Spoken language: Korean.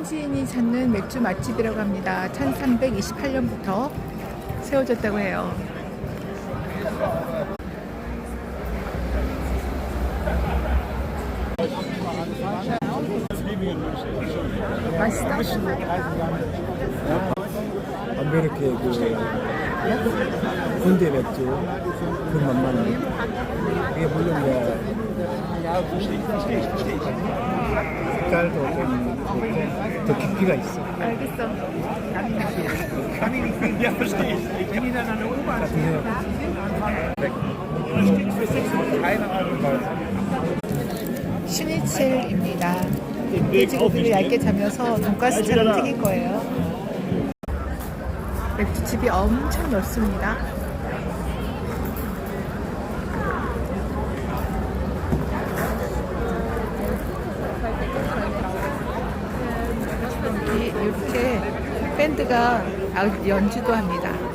한국관시인이 찾는 맥주 맛집이라고 합니다. 1328년부터 세워졌다고 해요. 맛있다. 아메리카의 그 군대 맥주 그 맛만 이게 물론 색깔도 좀 좋고 더 깊이가 있어 알겠어. 슈니첼입니다. 돼지고기를 얇게 자면서 돈가스처럼 튀길 거예요. 맥주집이 엄청 넓습니다. 여기 이렇게 밴드가 아, 연주도 합니다.